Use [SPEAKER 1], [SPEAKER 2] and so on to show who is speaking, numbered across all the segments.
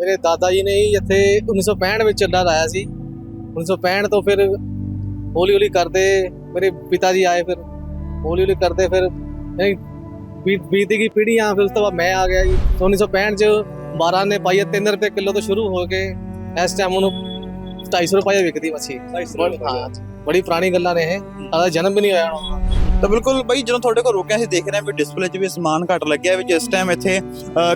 [SPEAKER 1] ਮੇਰੇ ਦਾਦਾ ਜੀ ਨੇ ਹੀ ਇੱਥੇ 1965 ਵਿੱਚ ਅੱਡਾ ਲਾਇਆ ਸੀ। 1965 ਤੋਂ ਫਿਰ ਹੌਲੀ ਹੌਲੀ ਕਰਦੇ ਮੇਰੇ ਪਿਤਾ ਜੀ ਆਏ ਫਿਰ। ਹੌਲੀ ਹੌਲੀ ਕਰਦੇ ਫਿਰ ਬੀਤ ਗਈ ਪੀੜ੍ਹੀਆਂ ਫਿਰ ਉਸ ਤੋਂ ਬਾਅਦ ਮੈਂ ਆ ਗਿਆ ਜੀ। ਤੇ 1965 ਚ 12 ਨੇ ਪਾਈ 3 ਰੁਪਏ ਕਿਲੋ ਤੋਂ ਸ਼ੁਰੂ ਹੋ ਕੇ ਇਸ ਟਾਈਮ ਉਹਨੂੰ 250 ਰੁਪਏ ਵਿਕਦੀ ਮੱਛੀ ਬੜੀ- ਹਾਂ ਬੜੀ ਪੁਰਾਣੀ ਗੱਲਾਂ ਨੇ ਇਹ। ਸਾਡਾ ਜਨਮ ਵੀ ਨਹੀਂ ਹੋਇਆ
[SPEAKER 2] ਤਾਂ ਬਿਲਕੁਲ ਬਾਈ ਜਦੋਂ ਤੁਹਾਡੇ ਕੋਲ ਰੋਕਿਆ ਸੀ ਦੇਖ ਰਹੇ ਹਾਂ ਵੀ ਡਿਸਪਲੇ 'ਚ ਵੀ ਸਮਾਨ ਘੱਟ ਲੱਗਿਆ ਵੀ ਜਿਸ ਟਾਈਮ ਇੱਥੇ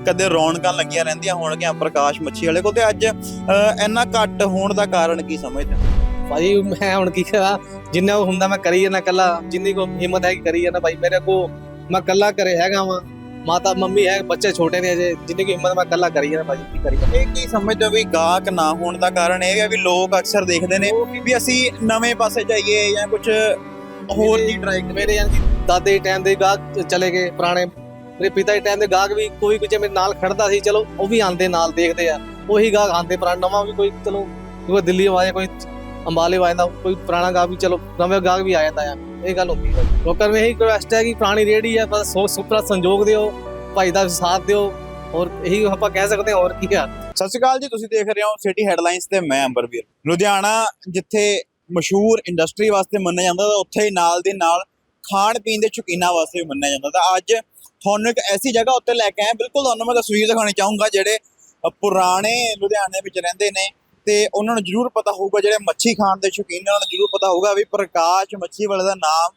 [SPEAKER 2] ਕਦੇ ਰੌਣਕਾਂ ਲੱਗੀਆਂ ਰਹਿੰਦੀਆਂ ਹੋਣਗੀਆਂ ਪ੍ਰਕਾਸ਼ ਮੱਛੀ ਵਾਲੇ ਕੋਲ। ਤੇ ਅੱਜ ਇੰਨਾ ਘੱਟ ਹੋਣ ਦਾ ਕਾਰਨ ਕੀ ਸਮਝਦੇ ਹੋ?
[SPEAKER 1] ਭਾਈ ਮੈਂ ਹੁਣ ਕੀ ਕਰਾਂ? ਜਿੰਨਾ ਉਹ ਹੁੰਦਾ ਮੈਂ ਕਰੀ ਜਾਂਦਾ ਕੱਲਾ ਜਿੰਨੀ ਕੋ ਹਿੰਮਤ ਹੈ ਕਰੀ ਜਾਂਦਾ ਭਾਈ। ਮੇਰੇ ਕੋ ਮੈਂ ਕੱਲਾ ਕਰੇ ਹੈਗਾ ਵਾਂ। ਮਾਤਾ ਮੰਮੀ ਹੈ ਬੱਚੇ ਛੋਟੇ ਨੇ ਅਜੇ। ਜਿੰਨੀ ਕੀ ਹਿੰਮਤ ਮੈਂ ਕੱਲਾ ਕਰੀ ਜਾਂਦਾ ਭਾਈ ਕੀ ਕਰੀ
[SPEAKER 2] ਇਹ ਕੀ ਸਮਝਦੇ ਹੋ ਵੀ ਗਾਹਕ ਨਾ ਹੋਣ ਦਾ ਕਾਰਨ ਇਹ ਹੈ ਵੀ ਲੋਕ ਅਕਸਰ ਦੇਖਦੇ ਨੇ ਵੀ ਅਸੀਂ ਨਵੇਂ ਪਾਸੇ ਜਾਈਏ ਜਾਂ ਕੁਝ ਹੋਰ ਦੀ ਟਰਾਈ
[SPEAKER 1] ਮੇਰੇ ਯਾਨੀ ਦਾਦੇ ਟਾਈਮ ਦੇ ਗਾਹਕ ਚਲੇ ਗਏ, ਪੁਰਾਣੇ ਮੇਰੇ ਪਿਤਾ ਦੇ ਟਾਈਮ ਦੇ ਗਾਹਕ ਵੀ ਕੋਈ ਕੁਝ ਮੇਰੇ ਨਾਲ ਖੜਦਾ ਸੀ, ਚਲੋ ਉਹ ਵੀ ਆਂਦੇ ਨਾਲ ਦੇਖਦੇ ਆ। ਉਹੀ ਗਾਹਕ ਆਂਦੇ ਪੁਰਾਣਾ ਨਵਾਂ ਵੀ ਕੋਈ ਚਲੋ, ਕੋਈ ਦਿੱਲੀ ਆਇਆ ਕੋਈ ਅੰਬਾਲੇ ਆਇਆ ਕੋਈ ਪੁਰਾਣਾ ਗਾਹਕ ਵੀ ਚਲੋ, ਨਵੇਂ ਗਾਹਕ ਵੀ ਆ ਜਾਂਦਾ ਆ। ਇਹ ਗੱਲ ਹੁੰਦੀ ਹੈ ਲੋਕਾਂ ਨੂੰ ਇਹੀ ਰਿਕੁਐਸਟ ਹੈ ਕਿ ਪੁਰਾਣੀ ਰੇੜੀ ਹੈ ਬਸ ਸੁਪਰਾ ਸੰਜੋਗ ਦਿਓ, ਭਾਈ ਦਾ ਸਾਥ ਦਿਓ ਔਰ ਇਹੀ ਆਪਾਂ ਕਹਿ ਸਕਦੇ ਹਾਂ, ਹੋਰ ਕੀ ਆ।
[SPEAKER 2] ਸਤਿ ਸ਼੍ਰੀ ਅਕਾਲ ਜੀ, ਤੁਸੀਂ ਦੇਖ ਰਹੇ ਹੋ ਸਿਟੀ ਹੈਡਲਾਈਨਸ ਤੇ ਮੈਂ ਅੰਬਰਵੀਰ। ਲੁਧਿਆਣਾ ਜਿੱਥੇ ਮਸ਼ਹੂਰ ਇੰਡਸਟਰੀ ਵਾਸਤੇ ਮੰਨਿਆ ਜਾਂਦਾ ਤਾਂ ਉੱਥੇ ਹੀ ਨਾਲ ਦੇ ਨਾਲ ਖਾਣ ਪੀਣ ਦੇ ਸ਼ੌਕੀਨਾਂ ਵਾਸਤੇ ਵੀ ਮੰਨਿਆ ਜਾਂਦਾ ਤਾਂ ਅੱਜ ਤੁਹਾਨੂੰ ਇੱਕ ਐਸੀ ਜਗ੍ਹਾ ਉੱਤੇ ਲੈ ਕੇ ਆਏ ਬਿਲਕੁਲ ਤੁਹਾਨੂੰ ਮੈਂ ਤਸਵੀਰ ਦਿਖਾਉਣੀ ਚਾਹੂੰਗਾ ਜਿਹੜੇ ਪੁਰਾਣੇ ਲੁਧਿਆਣੇ ਵਿੱਚ ਰਹਿੰਦੇ ਨੇ ਤੇ ਉਹਨਾਂ ਨੂੰ ਜ਼ਰੂਰ ਪਤਾ ਹੋਊਗਾ, ਜਿਹੜੇ ਮੱਛੀ ਖਾਣ ਦੇ ਸ਼ੌਕੀਨ ਨੇ ਉਹਨਾਂ ਨੂੰ ਜ਼ਰੂਰ ਪਤਾ ਹੋਊਗਾ ਵੀ ਪ੍ਰਕਾਸ਼ ਮੱਛੀ ਵਾਲੇ ਦਾ ਨਾਮ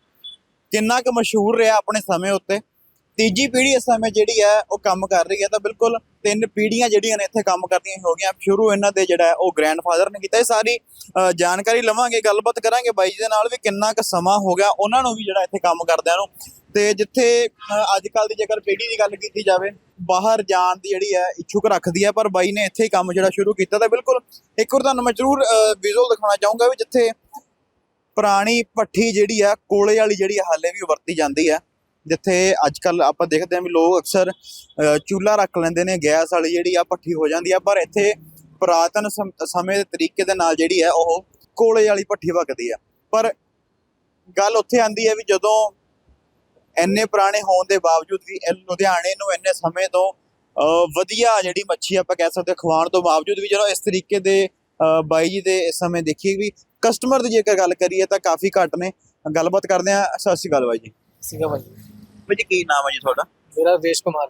[SPEAKER 2] ਕਿੰਨਾ ਕੁ ਮਸ਼ਹੂਰ ਰਿਹਾ ਆਪਣੇ ਸਮੇਂ ਉੱਤੇ। ਤੀਜੀ ਪੀੜ੍ਹੀ ਇਸ ਸਮੇਂ ਜਿਹੜੀ ਹੈ ਉਹ ਕੰਮ ਕਰ ਰਹੀ ਹੈ ਤਾਂ ਬਿਲਕੁਲ ਤਿੰਨ ਪੀੜ੍ਹੀਆਂ ਜਿਹੜੀਆਂ ਨੇ ਇੱਥੇ ਕੰਮ ਕਰਦੀਆਂ ਹੋ ਗਈਆਂ। ਸ਼ੁਰੂ ਇਹਨਾਂ ਦੇ ਜਿਹੜਾ ਹੈ ਉਹ ਗ੍ਰੈਂਡਫਾਦਰ ਨੇ ਕੀਤਾ। ਇਹ ਸਾਰੀ ਜਾਣਕਾਰੀ ਲਵਾਂਗੇ, ਗੱਲਬਾਤ ਕਰਾਂਗੇ। ਬਾਈ ਜੀ ਦੇ ਨਾਲ ਵੀ ਕਿੰਨਾ ਕੁ ਸਮਾਂ ਹੋ ਗਿਆ, ਉਹਨਾਂ ਨੂੰ ਵੀ ਜਿਹੜਾ ਇੱਥੇ ਕੰਮ ਕਰਦਿਆਂ ਨੂੰ। ਤੇ ਜਿੱਥੇ ਅੱਜ ਕੱਲ ਦੀ ਜੇਕਰ ਪੀੜ੍ਹੀ ਦੀ ਗੱਲ ਕੀਤੀ ਜਾਵੇ, ਬਾਹਰ ਜਾਣ ਦੀ ਜਿਹੜੀ ਹੈ ਇੱਛੁਕ ਰੱਖਦੀ ਹੈ, ਪਰ ਬਾਈ ਨੇ ਇੱਥੇ ਹੀ ਕੰਮ ਜਿਹੜਾ ਸ਼ੁਰੂ ਕੀਤਾ। ਤਾਂ ਬਿਲਕੁਲ ਇੱਕ ਵਾਰ ਤੁਹਾਨੂੰ ਮੈਂ ਜ਼ਰੂਰ ਵਿਜ਼ੂਅਲ ਦਿਖਾਉਣਾ ਚਾਹੂੰਗਾ ਵੀ ਜਿੱਥੇ ਪੁਰਾਣੀ ਭੱਠੀ ਜਿਹੜੀ ਆ ਕੋਲੇ ਵਾਲੀ ਜਿਹੜੀ ਹਾਲੇ ਵੀ ਵਰਤੀ ਜਾਂਦੀ ਹੈ। ਜਿੱਥੇ ਅੱਜ ਕੱਲ ਆਪਾਂ ਦੇਖਦੇ ਹਾਂ ਵੀ ਲੋਕ ਅਕਸਰ ਅ, ਚੁੱਲ੍ਹਾ ਰੱਖ ਲੈਂਦੇ ਨੇ ਗੈਸ ਵਾਲੀ ਜਿਹੜੀ ਆ ਭੱਠੀ ਹੋ ਜਾਂਦੀ ਆ ਪਰ ਇੱਥੇ ਪੁਰਾਤਨ ਸਮ- ਸਮੇਂ ਦੇ ਤਰੀਕੇ ਦੇ ਨਾਲ ਜਿਹੜੀ ਹੈ ਉਹ ਕੋਲੇ ਵਾਲੀ ਭੱਠੀ ਵਗਦੀ ਆ। ਪਰ ਗੱਲ ਉੱਥੇ ਆਂਦੀ ਹੈ ਵੀ ਜਦੋਂ ਇੰਨੇ ਪੁਰਾਣੇ ਹੋਣ ਦੇ ਬਾਵਜੂਦ ਵੀ ਇਹ ਲੁਧਿਆਣੇ ਨੂੰ ਇੰਨੇ ਸਮੇਂ ਤੋਂ ਵਧੀਆ ਜਿਹੜੀ ਮੱਛੀ ਆਪਾਂ ਕਹਿ ਸਕਦੇ ਹਾਂ ਖਵਾਉਣ ਤੋਂ ਬਾਵਜੂਦ ਵੀ ਜਦੋਂ ਇਸ ਤਰੀਕੇ ਦੇ ਬਾਈ ਜੀ ਦੇ ਇਸ ਸਮੇਂ ਦੇਖੀਏ ਵੀ ਕਸਟਮਰ ਦੀ ਜੇਕਰ ਗੱਲ ਕਰੀਏ ਤਾਂ ਕਾਫੀ ਘੱਟ ਨੇ। ਗੱਲਬਾਤ ਕਰਦੇ ਆ ਸਤਿ ਸ਼੍ਰੀ ਅਕਾਲ ਬਾਈ ਜੀ।
[SPEAKER 1] ਸਤਿ ਸ਼੍ਰੀ ਅਕਾਲ
[SPEAKER 2] ਬਾਈ ਜੀ ਕੀ ਨਾਮ ਹੈ ਜੀ ਤੁਹਾਡਾ?
[SPEAKER 1] ਮੇਰਾ ਦੇਸ਼ ਕੁਮਾਰ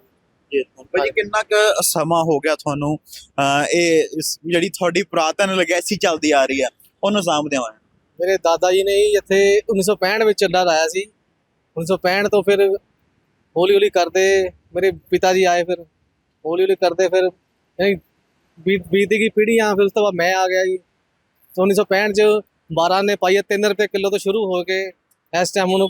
[SPEAKER 2] ਜੀ। ਬਾਈ ਜੀ ਕਿੰਨਾ ਕੁ ਸਮਾਂ ਹੋ ਗਿਆ ਤੁਹਾਨੂੰ ਇਹ ਜਿਹੜੀ ਤੁਹਾਡੀ ਪੁਰਾਤਨ ਲੈਗੇਸੀ ਚੱਲਦੀ ਆ ਰਹੀ ਆ ਉਹਨੂੰ ਸਾਂਭਦੇ ਹੋਏ
[SPEAKER 1] ਮੇਰੇ ਦਾਦਾ ਜੀ ਨੇ ਇੱਥੇ 1965 ਵਿੱਚ ਅੱਡਾ ਲਾਇਆ ਸੀ। 1965 ਤੋਂ ਫਿਰ ਹੌਲੀ ਹੌਲੀ ਕਰਦੇ ਮੇਰੇ ਪਿਤਾ ਜੀ ਆਏ ਫਿਰ। ਹੌਲੀ ਹੌਲੀ ਕਰਦੇ ਫਿਰ ਬੀਤ ਗਈ ਪੀੜ੍ਹੀਆਂ ਫਿਰ ਉਸ ਤੋਂ ਬਾਅਦ ਮੈਂ ਆ ਗਿਆ ਜੀ। ਤੇ 1965 ਚ 12 ਨੇ ਪਾਈ 3 ਰੁਪਏ ਕਿਲੋ ਤੋਂ ਸ਼ੁਰੂ ਹੋ ਕੇ ਇਸ ਟਾਈਮ ਉਹਨੂੰ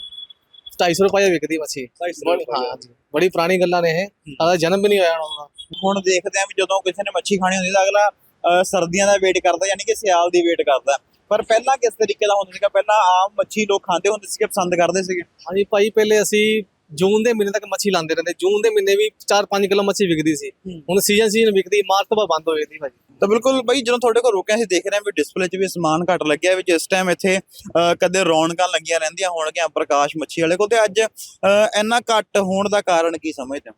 [SPEAKER 1] 250 ਰੁਪਏ ਵਿਕਦੀ ਮੱਛੀ ਹਾਂ ਬੜੀ ਪੁਰਾਣੀ ਗੱਲਾਂ ਨੇ ਇਹ। ਸਾਡਾ ਜਨਮ ਵੀ ਨਹੀਂ ਹੋਇਆ ਹੋਣਾ।
[SPEAKER 2] ਹੁਣ ਦੇਖਦੇ ਆ ਵੀ ਜਦੋਂ ਕਿਸੇ ਨੇ ਮੱਛੀ ਖਾਣੀ ਹੁੰਦੀ ਤਾਂ ਅਗਲਾ ਸਰਦੀਆਂ ਦਾ ਵੇਟ ਕਰਦਾ ਯਾਨੀ ਕਿ ਸਿਆਲ ਦੀ ਵੇਟ ਕਰਦਾ। ਪਰ ਪਹਿਲਾਂ ਕਿਸ ਤਰੀਕੇ ਦਾ ਹੁੰਦਾ ਸੀਗਾ? ਪਹਿਲਾਂ ਆਮ ਮੱਛੀ ਲੋਕ ਖਾਂਦੇ ਹੁੰਦੇ ਸੀਗੇ ਪਸੰਦ ਕਰਦੇ ਸੀਗੇ?
[SPEAKER 1] ਹਾਂਜੀ ਭਾਈ ਪਹਿਲੇ ਅਸੀਂ ਜੂਨ ਦੇ ਮਹੀਨੇ ਤੱਕ ਮੱਛੀ ਲਾਉਂਦੇ ਰਹਿੰਦੇ। ਜੂਨ ਦੇ ਮਹੀਨੇ ਵੀ 4-5 ਕਿਲੋ ਮੱਛੀ ਵਿਕਦੀ ਸੀ। ਹੁਣ ਸੀਜ਼ਨ ਸੀਜ਼ਨ ਵਿਕਦੀ ਮਾਰਚ ਤੋਂ ਬਾਅਦ ਬੰਦ ਹੋ ਜਾਂਦੀ ਭਾਈ
[SPEAKER 2] ਤਾਂ ਬਿਲਕੁਲ ਬਾਈ ਜਦੋਂ ਤੁਹਾਡੇ ਕੋਲ ਰੋਕਿਆ ਸੀ ਦੇਖ ਰਹੇ ਹਾਂ ਵੀ ਡਿਸਪਲੇ 'ਚ ਵੀ ਸਮਾਨ ਘੱਟ ਲੱਗਿਆ ਵੀ ਜਿਸ ਟਾਈਮ ਇੱਥੇ ਅਹ, ਕਦੇ ਰੌਣਕਾਂ ਲੱਗੀਆਂ ਰਹਿੰਦੀਆਂ ਹੋਣਗੀਆਂ ਪ੍ਰਕਾਸ਼ ਮੱਛੀ ਵਾਲੇ ਕੋਲ। ਤੇ ਅੱਜ ਅਹ, ਇੰਨਾ ਘੱਟ ਹੋਣ ਦਾ ਕਾਰਨ ਕੀ ਸਮਝਦੇ ਹੋ?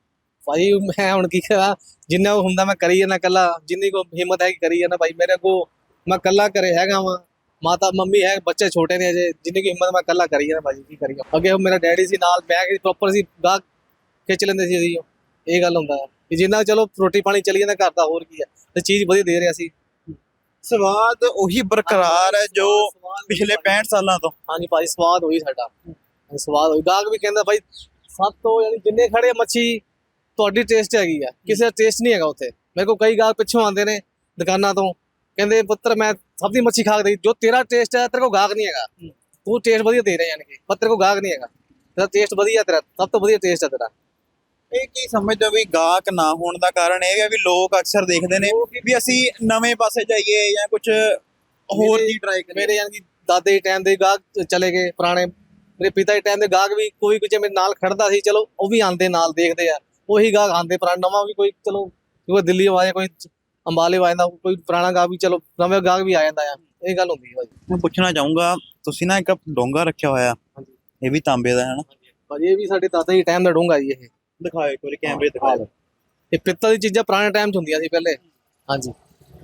[SPEAKER 1] ਭਾਈ ਮੈਂ ਹੁਣ ਕੀ ਕਰਾਂ ਜਿੰਨਾ ਹੁੰਦਾ ਮੈਂ ਕਰੀ ਜਾਂਦਾ ਕੱਲਾ ਜਿੰਨੀ ਕੋ ਹਿੰਮਤ ਹੈ ਕਰੀ ਜਾਂਦਾ ਭਾਈ ਮੇਰੇ ਕੋ ਮੈਂ ਕੱਲਾ ਕਰੇ ਹੈਗਾ ਵਾਂ। ਮਾਤਾ ਮੰਮੀ ਹੈ ਬੱਚੇ ਛੋਟੇ ਨੇ ਅਜੇ ਜਿੰਨੀ ਕੀ ਹਿੰਮਤ ਮੈਂ ਕੱਲਾ ਕਰੀ ਜਾਂਦਾ ਭਾਈ ਕੀ ਕਰੀ ਅੱਗੇ ਉਹ ਮੇਰਾ ਡੈਡੀ ਸੀ ਨਾਲ ਬੈਗ ਪ੍ਰੋਪਰ ਸੀ ਗਾਹ ਖਿੱਚ ਲੈਂਦੇ ਸੀ ਅਸੀਂ ਇਹ ਗੱਲ ਹੁੰਦਾ ਹੈ। ਕਿ ਜਿੰਨਾ ਚਲੋ ਰੋਟੀ ਪਾਣੀ ਚੱਲੀ ਜਾਂਦਾ ਘਰ ਦਾ ਹੋਰ ਕੀ ਹੈ? ਤੇ ਚੀਜ਼ ਵਧੀਆ ਦੇ ਰਿਹਾ ਸੀ।
[SPEAKER 2] ਸਵਾਦ ਉਹੀ ਬਰਕਰਾਰ ਹੈ ਜੋ ਪਿਛਲੇ 65 ਸਾਲਾਂ ਤੋਂ।
[SPEAKER 1] ਹਾਂਜੀ ਭਾਈ ਸਵਾਦ ਹੋਈ ਸਾਡਾ। ਸਵਾਦ ਹੋਈ ਗਾਹਕ ਵੀ ਕਹਿੰਦਾ ਭਾਈ ਸਭ ਤੋਂ ਯਾਨੀ ਜਿੰਨੇ ਖੜੇ ਮੱਛੀ ਤੁਹਾਡੀ ਟੇਸਟ ਹੈਗੀ ਆ। ਕਿਸੇ ਦਾ ਟੇਸਟ ਨਹੀਂ ਹੈਗਾ ਉੱਥੇ। ਮੇਰੇ ਕੋਲ ਕਈ ਗਾਹਕ ਪਿੱਛੋਂ ਆਉਂਦੇ ਨੇ ਦੁਕਾਨਾਂ ਤੋਂ। ਕਹਿੰਦੇ ਪੁੱਤਰ ਮੈਂ ਸਭ ਦੀ ਮੱਛੀ ਖਾ ਕੇ ਦੇਈ ਜੋ ਤੇਰਾ ਟੇਸਟ ਹੈ ਤੇਰੇ ਕੋਲ ਗਾਹਕ ਨਹੀਂ ਹੈਗਾ। ਤੂੰ ਟੇਸਟ ਵਧੀਆ ਦੇ ਰਿਹਾ ਯਾਨੀ ਕਿ ਪਰ ਤੇਰੇ ਕੋਲ ਗਾਹਕ ਨਹੀਂ ਹੈਗਾ। ਤੇਰਾ ਟੇਸਟ ਵਧੀਆ ਤੇਰਾ ਸਭ ਤੋਂ ਵਧੀਆ ਟੇਸਟ ਹੈ ਤੇਰਾ।
[SPEAKER 2] ਇਹ ਕੀ ਸਮਝਦੇ ਵੀ ਗਾਹਕ ਨਾ ਹੋਣ ਦਾ ਕਾਰਨ ਇਹ ਹੈ ਵੀ ਲੋਕ ਅਕਸਰ ਦੇਖਦੇ ਨੇ ਵੀ ਅਸੀਂ ਨਵੇਂ ਪਾਸੇ ਜਾਈਏ ਜਾਂ ਕੁਝ ਹੋਰ ਦੀ ਟਰਾਈ ਕਰੀਏ।
[SPEAKER 1] ਮੇਰੇ ਯਾਨੀ ਕਿ ਦਾਦੇ ਦੇ ਟਾਈਮ ਦੇ ਗਾਹਕ ਚਲੇ ਗਏ ਪੁਰਾਣੇ ਮੇਰੇ ਪਿਤਾ ਦੇ ਟਾਈਮ ਦੇ ਗਾਹਕ ਵੀ ਕੋਈ ਕੁਝ ਮੇਰੇ ਨਾਲ ਖੜਦਾ ਸੀ ਚਲੋ ਉਹ ਵੀ ਆਂਦੇ ਨਾਲ ਦੇਖਦੇ ਆ। ਉਹੀ ਗਾਹਕ ਆਂਦੇ ਪੁਰਾਣਾ ਨਵਾਂ ਵੀ ਕੋਈ ਚਲੋ ਕੋਈ ਦਿੱਲੀ ਆਇਆ ਕੋਈ ਅੰਬਾਲੇ ਆ ਜਾਂਦਾ ਕੋਈ ਪੁਰਾਣਾ ਗਾਹਕ ਵੀ ਚਲੋ ਨਵੇਂ ਗਾਹਕ ਵੀ ਆ ਜਾਂਦਾ ਆ। ਇਹ ਗੱਲ ਹੁੰਦੀ ਹੈ ਭਾਜੀ।
[SPEAKER 2] ਮੈਂ ਪੁੱਛਣਾ ਚਾਹੂੰਗਾ ਤੁਸੀਂ ਨਾ ਇੱਕ ਡੋਂਗਾ ਰੱਖਿਆ ਹੋਇਆ। ਇਹ ਵੀ ਤਾਂਬੇ ਦਾ ਹੈ ਨਾ?
[SPEAKER 1] ਭਾਜੀ ਇਹ ਵੀ ਸਾਡੇ ਦਾਦਾ ਜੀ ਟਾਈਮ ਦਾ ਡੂੰਗਾ ਜੀ ਇਹ।
[SPEAKER 2] ਦਿਖਾਓ ਇੱਕ ਵਾਰੀ ਕੈਮਰੇ ਦਿਖਾਓ
[SPEAKER 1] ਇਹ ਪਿੱਤਲ ਦੀ ਚੀਜ਼ਾਂ ਪੁਰਾਣੇ ਟਾਈਮ 'ਚ ਹੁੰਦੀਆਂ ਸੀ ਪਹਿਲੇ। ਹਾਂਜੀ।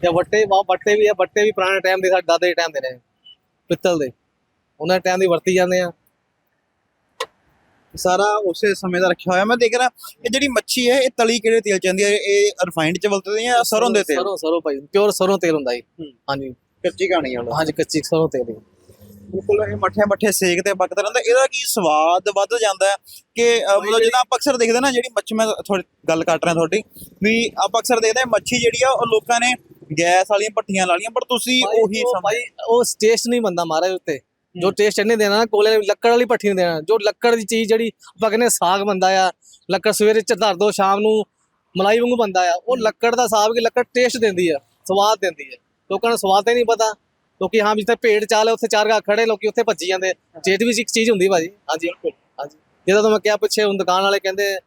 [SPEAKER 1] ਤੇ ਵੱਟੇ ਵਾ ਵੱਟੇ ਵੀ ਆ ਵੱਟੇ ਵੀ ਪੁਰਾਣੇ ਟਾਈਮ ਦੇ ਸਾਡੇ ਦਾਦੇ ਦੇ ਟਾਈਮ ਦੇ ਨੇ। ਪਿੱਤਲ ਦੇ। ਉਹਨਾਂ ਟਾਈਮ ਦੀ ਵਰਤੀ ਜਾਂਦੇ ਆ।
[SPEAKER 2] ਸਾਰਾ ਉਸੇ ਸਮੇਂ ਦਾ ਰੱਖਿਆ ਹੋਇਆ। ਮੈਂ ਦੇਖ ਰਿਹਾ ਇਹ ਜਿਹੜੀ ਮੱਛੀ ਹੈ ਇਹ ਤਲੀ ਕਿਹੜੇ ਤੇਲ ਚ ਜਾਂਦੀ ਹੈ? ਇਹ ਰਿਫਾਈਨਡ ਚ ਵਲਤਦੇ ਜਾਂ ਸਰੋਂ ਦੇ ਤੇਲ?
[SPEAKER 1] ਸਰੋਂ ਸਰੋਂ ਭਾਈ ਪਿਓਰ ਸਰੋਂ ਤੇਲ ਹੁੰਦਾ ਜੀ।
[SPEAKER 2] ਹੂੰ।
[SPEAKER 1] ਹਾਂਜੀ।
[SPEAKER 2] ਕੱਚੀ ਕਹਾਣੀ ਵਾਲਾ
[SPEAKER 1] ਹਾਂਜੀ ਕੱਚੀ ਸਰੋਂ ਤੇਲ ਹੀ।
[SPEAKER 2] ਬਿਲਕੁਲ ਇਹ ਮੱਠੇ ਮੱਠੇ ਸੇਕ ਤੇ ਪੱਕਦਾ ਰਹਿੰਦਾ। ਇਹਦਾ ਕੀ ਸਵਾਦ ਵੱਧ ਜਾਂਦਾ ਹੈ ਕਿ ਮਤਲਬ ਜਿੱਦਾਂ ਆਪਾਂ ਅਕਸਰ ਦੇਖਦੇ ਨਾ ਜਿਹੜੀ ਮੱਛੀ ਮੈਂ ਥੋੜੀ ਗੱਲ ਕੱਟ ਰਿਹਾ ਤੁਹਾਡੀ ਵੀ ਆਪਾਂ ਅਕਸਰ ਦੇਖਦੇ ਮੱਛੀ ਜਿਹੜੀ ਆ ਉਹ ਲੋਕਾਂ ਨੇ ਗੈਸ ਵਾਲੀਆਂ ਭੱਠੀਆਂ ਲਾ ਲਈਆਂ ਪਰ ਤੁਸੀਂ ਉਹੀ
[SPEAKER 1] ਭਾਈ ਉਹ ਟੇਸਟ ਨਹੀਂ ਬੰਦਾ ਮਹਾਰਾਜ ਉੱਤੇ। ਜੋ ਟੇਸਟ ਇਹਨੇ ਦੇਣਾ ਕੋਲੇ ਲੱਕੜ ਵਾਲੀ ਭੱਠੀ ਨੂੰ ਦੇਣਾ। ਜੋ ਲੱਕੜ ਦੀ ਚੀਜ਼ ਜਿਹੜੀ ਆਪਾਂ ਕਹਿੰਦੇ ਸਾਗ ਬੰਦਾ ਆ ਲੱਕੜ ਸਵੇਰੇ ਚ ਧਰ ਦੋ ਸ਼ਾਮ ਨੂੰ ਮਲਾਈ ਵਾਂਗੂ ਬੰਦਾ ਆ ਉਹ ਲੱਕੜ ਦਾ ਸਾਗ ਕਿ ਲੱਕੜ ਟੇਸਟ ਦਿੰਦੀ ਆ ਸਵਾਦ ਦਿੰਦੀ ਆ। ਲੋਕਾਂ ਨੂੰ ਸਵਾਦ ਹੀ ਨਹੀਂ ਪਤਾ। ਲੋਕੀ ਹਾਂ ਜਿੱਥੇ ਭੇਡ ਚਾਲ ਹੈ ਉੱਥੇ ਚਾਰ ਗਾ ਖੜੇ ਲੋਕੀ ਉੱਥੇ ਭੱਜੀ ਜਾਂਦੇ ਜੇਤ ਵਿੱਚ ਇੱਕ ਚੀਜ਼ ਹੁੰਦੀ ਭਾਜੀ। ਹਾਂਜੀ ਹਾਂਜੀ। ਜਿਹਦਾ ਤਾਂ ਮੈਂ ਕਿਹਾ ਪਿੱਛੇ ਹੁਣ ਦੁਕਾਨ ਵਾਲੇ ਕਹਿੰਦੇ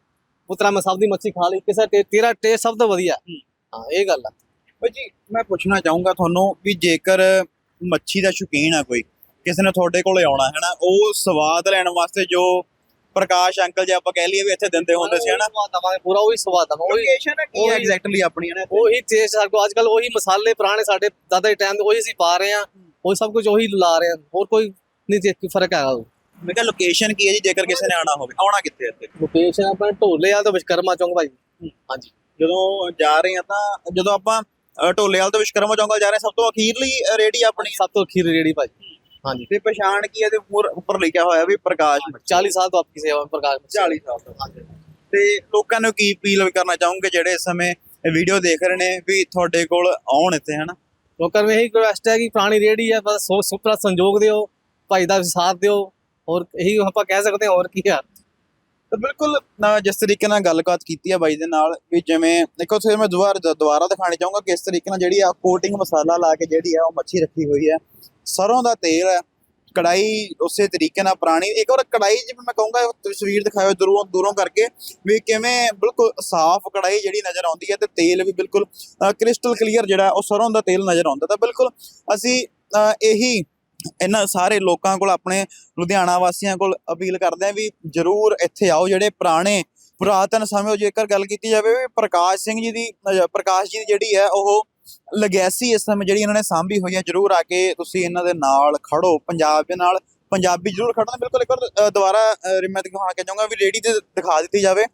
[SPEAKER 1] ਪੁੱਤਰਾ ਮੈਂ ਸਭ ਦੀ ਮੱਛੀ ਖਾ ਲਈ ਕਿਸੇ ਤੇਰਾ ਟੇਸਟ ਸਭ ਤੋਂ ਵਧੀਆ। ਹਾਂ। ਇਹ ਗੱਲ ਆ।
[SPEAKER 2] ਭਾਈ ਜੀ ਮੈਂ ਪੁੱਛਣਾ ਚਾਹੂੰਗਾ ਤੁਹਾਨੂੰ ਵੀ ਜੇਕਰ ਮੱਛੀ ਦਾ ਸ਼ੌਕੀਨ ਆ ਕੋਈ ਕਿਸੇ ਨੇ ਤੁਹਾਡੇ ਕੋਲੇ ਆਉਣਾ ਹੈ ਨਾ ਉਹ ਸਵਾਦ ਲੈਣ ਵਾਸਤੇ ਜੋ ਪ੍ਰਕਾਸ਼ ਅੰਕਲ ਜੇ ਆਪਾਂ ਕਹਿ ਲਈਏ ਵੀ ਇੱਥੇ ਦਿੰਦੇ ਹੁੰਦੇ ਸੀ ਹਨਾ?
[SPEAKER 1] ਪੂਰਾ ਉਹੀ ਸਵਾਦ ਦਵਾਂਗੇ ਉਹੀ
[SPEAKER 2] ਲੋਕੇਸ਼ਨ ਕੀ ਹੈ ਐਗਜ਼ੈਕਟਲੀ ਆਪਣੀ ਹੈ ਨਾ
[SPEAKER 1] ਉਹੀ ਟੇਸਟ ਸਾਡੇ ਕੋਲ ਅੱਜ ਕੱਲ ਉਹੀ ਮਸਾਲੇ ਪੁਰਾਣੇ ਸਾਡੇ ਦਾਦਾ ਦੇ ਟਾਈਮ ਦੇ ਉਹੀ ਅਸੀਂ ਪਾ ਰਹੇ ਆ ਉਹੀ ਸਭ ਕੁਝ ਉਹੀ ਲਾ ਰਹੇ ਆ ਹੋਰ ਕੋਈ ਨਹੀਂ ਤੇ ਕੀ ਫ਼ਰਕ ਹੈਗਾ
[SPEAKER 2] ਮੈਂ ਕਿਹਾ ਲੋਕੇਸ਼ਨ ਕੀ ਹੈ ਜੀ ਜੇਕਰ ਕਿਸੇ ਨੇ ਆਉਣਾ ਹੋਵੇ? ਆਉਣਾ ਕਿੱਥੇ ਇੱਥੇ?
[SPEAKER 1] ਲੋਕੇਸ਼ਨ ਆਪਣੇ ਢੋਲੇ ਆ ਤੇ ਵਿਸ਼ਕਰਮਾ ਚੌਂਕ ਭਾਈ। ਹਾਂਜੀ।
[SPEAKER 2] ਜਦੋਂ ਜਾ ਰਹੇ ਆ ਤਾਂ ਜਦੋਂ ਆਪਾਂ ਅ, ਢੋਲੇਵਾਲ ਤੋਂ ਵਿਸ਼ਕਰਮਾ ਚੌਂਕ ਵੱਲ ਜਾ ਰਹੇ ਹਾਂ, ਸਭ ਤੋਂ ਅਖੀਰਲੀ ਰੇੜੀ ਆਪਣੀ?
[SPEAKER 1] ਸਭ ਤੋਂ ਅਖੀਰ ਰੇੜੀ ਭਾਈ। ਹਾਂਜੀ।
[SPEAKER 2] ਤੇ ਪਛਾਣ ਕੀ ਹੈ ਤੇ ਉੱਪਰ ਉੱਪਰ ਲਿਖਿਆ ਹੋਇਆ ਵੀ ਪ੍ਰਕਾਸ਼
[SPEAKER 1] 40 ਸਾਲ ਤੋਂ ਆਪਕੀ ਸੇਵਾ ਮੇਂ ਪ੍ਰਕਾਸ਼ ਮੱਛੀ।
[SPEAKER 2] 40 ਸਾਲ ਤੋਂ। ਤੇ ਲੋਕਾਂ ਨੂੰ ਕੀ ਅਪੀਲ ਕਰਨਾ ਚਾਹੋਗੇ ਜਿਹੜੇ ਇਸ ਸਮੇਂ ਇਹ ਵੀਡੀਓ ਦੇਖ ਰਹੇ ਨੇ ਵੀ ਤੁਹਾਡੇ ਕੋਲ ਆਉਣ ਇੱਥੇ ਹਨਾ?
[SPEAKER 1] ਲੋਕਾਂ ਨੂੰ ਇਹੀ ਰਿਕੁਐਸਟ ਹੈ ਕਿ ਪੁਰਾਣੀ ਰੇੜੀ ਹੈ ਬਸ ਸੋ ਸੁਪਰਾ ਸੰਜੋਗ ਦਿਓ ਭਾਈ ਦਾ ਸਾਥ ਦਿਓ ਹੋਰ ਇਹੀ ਆਪਾਂ ਕਹਿ ਸਕਦੇ ਹਾਂ ਹੋਰ ਕੀ ਆ।
[SPEAKER 2] ਤਾਂ ਬਿਲਕੁਲ ਜਿਸ ਤਰੀਕੇ ਨਾਲ ਗੱਲਬਾਤ ਕੀਤੀ ਹੈ ਬਾਈ ਦੇ ਨਾਲ ਵੀ ਜਿਵੇਂ ਦੇਖੋ ਤੁਸੀਂ ਮੈਂ ਦੁਬਾਰਾ ਦੁਬਾਰਾ ਦਿਖਾਣੀ ਚਾਹੂੰਗਾ ਕਿਸ ਤਰੀਕੇ ਨਾਲ ਜਿਹੜੀ ਆ ਕੋਟਿੰਗ ਮਸਾਲਾ ਲਾ ਕੇ ਜਿਹੜੀ ਆ ਉਹ ਮੱਛੀ ਰੱਖੀ ਹੋਈ ਹੈ। ਸਰੋਂ ਦਾ ਤੇਲ ਹੈ ਕੜਾਈ ਉਸੇ ਤਰੀਕੇ ਨਾਲ ਪੁਰਾਣੀ। ਇੱਕ ਵਾਰ ਕੜਾਈ ਜਿਵੇਂ ਮੈਂ ਕਹੂੰਗਾ, ਤਸਵੀਰ ਦਿਖਾਇਓ ਦੂਰੋਂ ਦੂਰੋਂ ਕਰਕੇ ਵੀ ਕਿਵੇਂ ਬਿਲਕੁਲ ਸਾਫ਼ ਕੜਾਈ ਜਿਹੜੀ ਨਜ਼ਰ ਆਉਂਦੀ ਹੈ ਤੇ ਤੇਲ ਵੀ ਬਿਲਕੁਲ ਕ੍ਰਿਸਟਲ ਕਲੀਅਰ ਜਿਹੜਾ ਉਹ ਸਰੋਂ ਦਾ ਤੇਲ ਨਜ਼ਰ ਆਉਂਦਾ। ਤਾਂ ਬਿਲਕੁਲ ਅਸੀਂ ਇਹੀ ਇਹਨਾਂ ਸਾਰੇ ਲੋਕਾਂ ਕੋਲ, ਆਪਣੇ ਲੁਧਿਆਣਾ ਵਾਸੀਆਂ ਕੋਲ ਅਪੀਲ ਕਰਦੇ ਆ ਵੀ ਜਰੂਰ ਇੱਥੇ ਆਓ। ਜਿਹੜੇ ਪੁਰਾਣੇ, ਪੁਰਾਤਨ ਸਮੇਂ ਜੇਕਰ ਗੱਲ ਕੀਤੀ ਜਾਵੇ ਵੀ ਪ੍ਰਕਾਸ਼ ਸਿੰਘ ਜੀ ਦੀ ਪ੍ਰਕਾਸ਼ ਜੀ ਦੀ ਜਿਹੜੀ ਹੈ, ਉਹ ਲਗੈਸੀ ਇਸ ਸਮੇਂ ਜਿਹੜੀ ਇਹਨਾਂ ਨੇ ਸਾਂਭੀ ਹੋਈ ਹੈ ਜਰੂਰ ਆ ਕੇ ਤੁਸੀਂ ਇਹਨਾਂ ਦੇ ਨਾਲ ਖੜੋ ਪੰਜਾਬ ਦੇ ਨਾਲ ਪੰਜਾਬੀ ਜਰੂਰ ਖੜਨਾ। ਬਿਲਕੁਲ ਇੱਕ ਵਾਰ ਦੁਬਾਰਾ ਮੈਂ ਦਿਖਾਉਣਾ ਕਿ ਵੀ ਰੇੜੀ ਤੇ ਦਿਖਾ ਦਿੱਤੀ ਜਾਵੇ।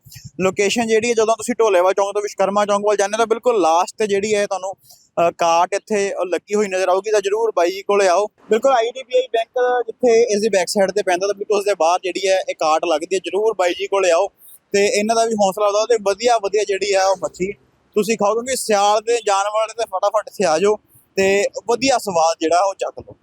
[SPEAKER 2] ਲੋਕੇਸ਼ਨ ਜਿਹੜੀ ਹੈ ਜਦੋਂ ਤੁਸੀਂ ਢੋਲੇਵਾ ਚੌਂਕ ਤੋਂ ਵਿਸ਼ਕਰਮਾ ਚੌਂਕ ਵੱਲ ਜਾਂਦੇ ਹੋ ਤਾਂ ਬਿਲਕੁਲ ਲਾਸਟ ਤੇ ਜਿਹੜੀ ਹੈ ਤੁਹਾਨੂੰ ਅ, ਕਾਟ ਇੱਥੇ ਲੱਗੀ ਹੋਈ ਨਜ਼ਰ ਆਊਗੀ ਤਾਂ ਜਰੂਰ ਬਾਈ ਜੀ ਕੋਲੇ ਆਓ। ਬਿਲਕੁਲ ਆਈਡੀਬੀਆਈ ਬੈਂਕ ਜਿੱਥੇ ਇਸ ਦੀ ਬੈਕ ਸਾਈਡ ਤੇ ਪੈਂਦਾ ਤਾਂ ਬਿਲਕੁਲ ਉਸ ਦੇ ਬਾਹਰ ਜਿਹੜੀ ਹੈ ਇਹ ਕਾਟ ਲੱਗਦੀ ਹੈ ਜਰੂਰ ਬਾਈ ਜੀ ਕੋਲੇ ਆਓ। ਤੇ ਇਹਨਾਂ ਦਾ ਵੀ ਹੌਸਲਾ ਵਧਾਓ ਤੇ ਵਧੀਆ ਵਧੀਆ ਜਿਹੜੀ ਹੈ ਉਹ ਮੱਛੀ ਤੁਸੀਂ ਖਾਓ ਕਿਉਂਕਿ ਸਿਆਲ ਦੇ ਜਾਨਵਰ ਵਾਲੇ ਤੇ ਫਟਾਫਟ ਇੱਥੇ ਆ ਜਾਓ ਤੇ ਵਧੀਆ ਸਵਾਦ ਜਿਹੜਾ ਉਹ ਚੱਕ ਲਓ।